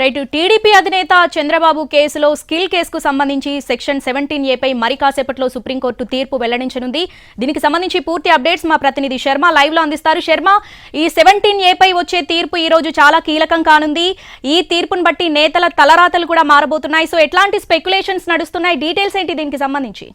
Right TDP అధినేత చంద్రబాబు కేసులో skill కేసుకు సంబంధించి సెక్షన్ సెవెంటీన్ ఏపై మరి కాసేపట్లో సుప్రీంకోర్టు తీర్పు వెల్లడించనుంది. దీనికి సంబంధించి పూర్తి అప్డేట్స్ మా ప్రతినిధి శర్మ లైవ్లో అందిస్తారు. శర్మ ఈ సెవెంటీన్ ఏపై వచ్చే తీర్పు ఈ రోజు చాలా కీలకం కానుంది. ఈ తీర్పును బట్టి నేతల తలరాతలు కూడా మారబోతున్నాయి. సో ఎట్లాంటి స్పెక్యులేషన్స్ నడుస్తున్నాయి? డీటెయిల్స్ ఏంటి దీనికి సంబంధించి?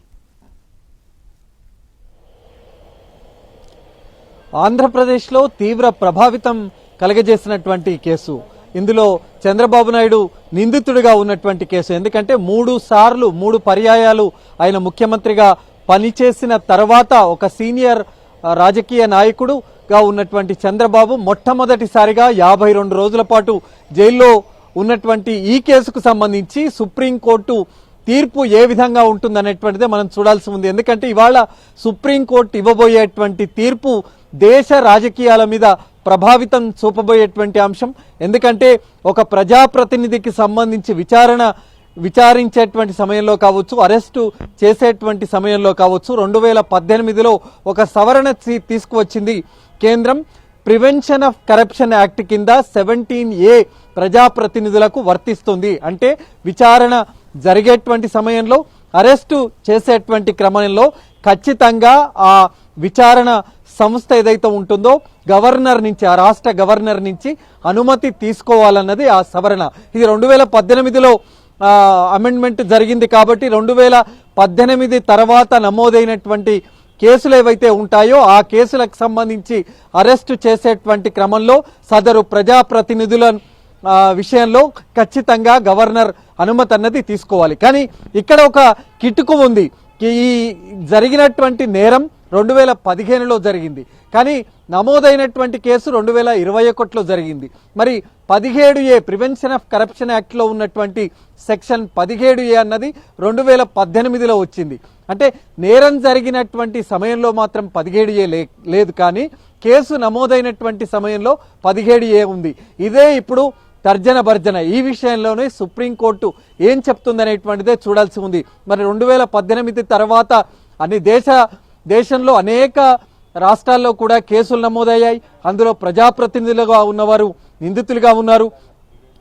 ఆంధ్రప్రదేశ్లో తీవ్ర ప్రభావితం కలగజేసినటువంటి కేసు. ఇందులో చంద్రబాబు నాయుడు నిందితుడిగా ఉన్నటువంటి కేసు. ఎందుకంటే మూడు సార్లు మూడు పర్యాయాలు ఆయన ముఖ్యమంత్రిగా పనిచేసిన తర్వాత ఒక సీనియర్ రాజకీయ నాయకుడుగా ఉన్నటువంటి చంద్రబాబు మొట్టమొదటిసారిగా యాభై రెండు రోజుల పాటు జైల్లో ఉన్నటువంటి ఈ కేసుకు సంబంధించి సుప్రీంకోర్టు తీర్పు ఏ విధంగా ఉంటుందనేటువంటిదే మనం చూడాల్సి ఉంది. ఎందుకంటే ఇవాళ సుప్రీంకోర్టు ఇవ్వబోయేటువంటి తీర్పు దేశ రాజకీయాల మీద ప్రభావితం చూపబోయేటువంటి అంశం. ఎందుకంటే ఒక ప్రజాప్రతినిధికి సంబంధించి విచారణ విచారించేటువంటి సమయంలో కావచ్చు అరెస్టు చేసేటువంటి సమయంలో కావచ్చు రెండు వేల పద్దెనిమిదిలో ఒక సవరణ తీసుకువచ్చింది కేంద్రం. ప్రివెన్షన్ ఆఫ్ కరప్షన్ యాక్ట్ కింద సెవెంటీన్ ఏ ప్రజాప్రతినిధులకు వర్తిస్తుంది. అంటే విచారణ జరిగేటువంటి సమయంలో అరెస్టు చేసేటువంటి క్రమంలో ఖచ్చితంగా ఆ విచారణ సంస్థ ఏదైతే ఉంటుందో గవర్నర్ నుంచి ఆ రాష్ట్ర గవర్నర్ నుంచి అనుమతి తీసుకోవాలన్నది ఆ సవరణ. ఇది రెండు వేల పద్దెనిమిదిలో అమెండ్మెంట్ జరిగింది కాబట్టి రెండు వేల పద్దెనిమిది తర్వాత నమోదైనటువంటి కేసులు ఏవైతే ఉంటాయో ఆ కేసులకు సంబంధించి అరెస్టు చేసేటువంటి క్రమంలో సదరు ప్రజాప్రతినిధుల విషయంలో ఖచ్చితంగా గవర్నర్ అనుమతి అన్నది తీసుకోవాలి. కానీ ఇక్కడ ఒక కిటుకు ఉంది. ఈ జరిగినటువంటి నేరం రెండు వేల పదిహేనులో జరిగింది. కానీ నమోదైనటువంటి కేసు రెండు వేల ఇరవై ఒకటిలో జరిగింది. మరి పదిహేడు ఏ ప్రివెన్షన్ ఆఫ్ కరప్షన్ యాక్ట్లో ఉన్నటువంటి సెక్షన్ పదిహేడు ఏ అన్నది రెండు వేల పద్దెనిమిదిలో వచ్చింది. అంటే నేరం జరిగినటువంటి సమయంలో మాత్రం పదిహేడు ఏ లే- లేదు కానీ కేసు నమోదైనటువంటి సమయంలో పదిహేడు ఏ ఉంది. ఇదే ఇప్పుడు తర్జన భర్జన. ఈ విషయంలోనే సుప్రీంకోర్టు ఏం చెప్తుందనేటువంటిదే చూడాల్సి ఉంది. మరి రెండు వేల పద్దెనిమిది తర్వాత అన్ని దేశ దేశంలో అనేక రాష్ట్రాల్లో కూడా కేసులు నమోదయ్యాయి. అందులో ప్రజాప్రతినిధులుగా ఉన్నవారు నిందితులుగా ఉన్నారు.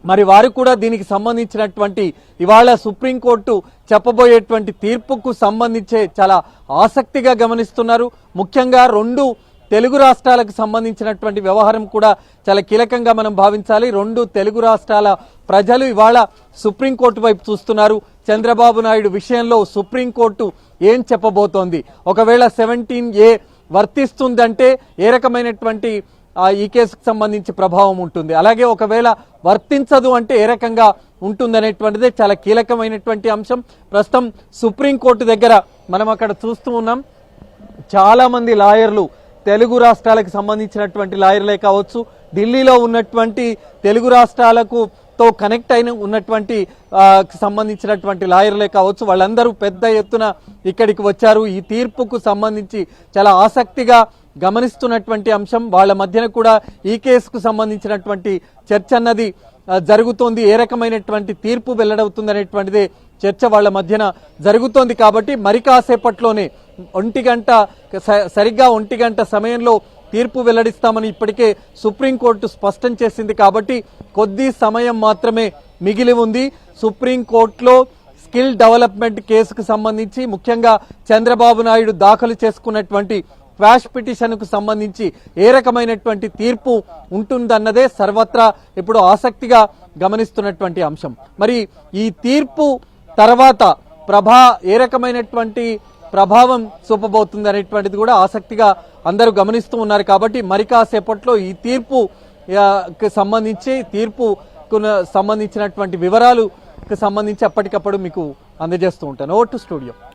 మరి వారు కూడా దీనికి సంబంధించినటువంటి ఇవాళ సుప్రీంకోర్టు చెప్పబోయేటువంటి తీర్పుకు సంబంధించే చాలా ఆసక్తిగా గమనిస్తున్నారు. ముఖ్యంగా రెండు తెలుగు రాష్ట్రాలకు సంబంధించినటువంటి వ్యవహారం కూడా చాలా కీలకంగా మనం భావించాలి. రెండు తెలుగు రాష్ట్రాల ప్రజలు ఇవాళ సుప్రీంకోర్టు వైపు చూస్తున్నారు. చంద్రబాబు నాయుడు విషయంలో సుప్రీంకోర్టు ఏం చెప్పబోతోంది? ఒకవేళ సెవెంటీన్ ఏ వర్తిస్తుందంటే ఏ రకమైనటువంటి ఈ కేసుకు సంబంధించి ప్రభావం ఉంటుంది. అలాగే ఒకవేళ వర్తించదు అంటే ఏ రకంగా ఉంటుందనేటువంటిదే చాలా కీలకమైనటువంటి అంశం. ప్రస్తుతం సుప్రీంకోర్టు దగ్గర మనం అక్కడ చూస్తూ ఉన్నాం. చాలామంది లాయర్లు తెలుగు రాష్ట్రాలకు సంబంధించినటువంటి లాయర్లే కావచ్చు ఢిల్లీలో ఉన్నటువంటి తెలుగు రాష్ట్రాలకు తో కనెక్ట్ అయిన ఉన్నటువంటి సంబంధించినటువంటి లాయర్లే కావచ్చు వాళ్ళందరూ పెద్ద ఎత్తున ఇక్కడికి వచ్చారు. ఈ తీర్పుకు సంబంధించి చాలా ఆసక్తిగా గమనిస్తున్నటువంటి అంశం. వాళ్ళ మధ్యన కూడా ఈ కేసుకు సంబంధించినటువంటి చర్చ అన్నది జరుగుతోంది. ఏ రకమైనటువంటి తీర్పు వెల్లడవుతుందనేటువంటిదే చర్చ వాళ్ళ మధ్యన జరుగుతోంది కాబట్టి మరి కాసేపట్లోనే ఒంటి గంట స- సరిగ్గా ఒంటి గంట సమయంలో తీర్పు వెల్లడిస్తామని ఇప్పటికే సుప్రీంకోర్టు స్పష్టం చేసింది కాబట్టి కొద్ది సమయం మాత్రమే మిగిలి ఉంది. సుప్రీంకోర్టులో స్కిల్ డెవలప్మెంట్ కేసుకు సంబంధించి ముఖ్యంగా చంద్రబాబు నాయుడు దాఖలు చేసుకున్నటువంటి క్వాష్ పిటిషన్కు సంబంధించి ఏ రకమైనటువంటి తీర్పు ఉంటుందన్నదే సర్వత్రా ఇప్పుడు ఆసక్తిగా గమనిస్తున్నటువంటి అంశం. మరి ఈ తీర్పు తర్వాత ప్రభా ఏ రకమైనటువంటి ప్రభావం చూపబోతుంది అనేటువంటిది కూడా ఆసక్తిగా అందరూ గమనిస్తూ ఉన్నారు కాబట్టి మరి కాసేపట్లో ఈ తీర్పు సంబంధించి తీర్పు సంబంధించినటువంటి వివరాలు సంబంధించి అప్పటికప్పుడు మీకు అందజేస్తూ ఉంటాను. Over to studio.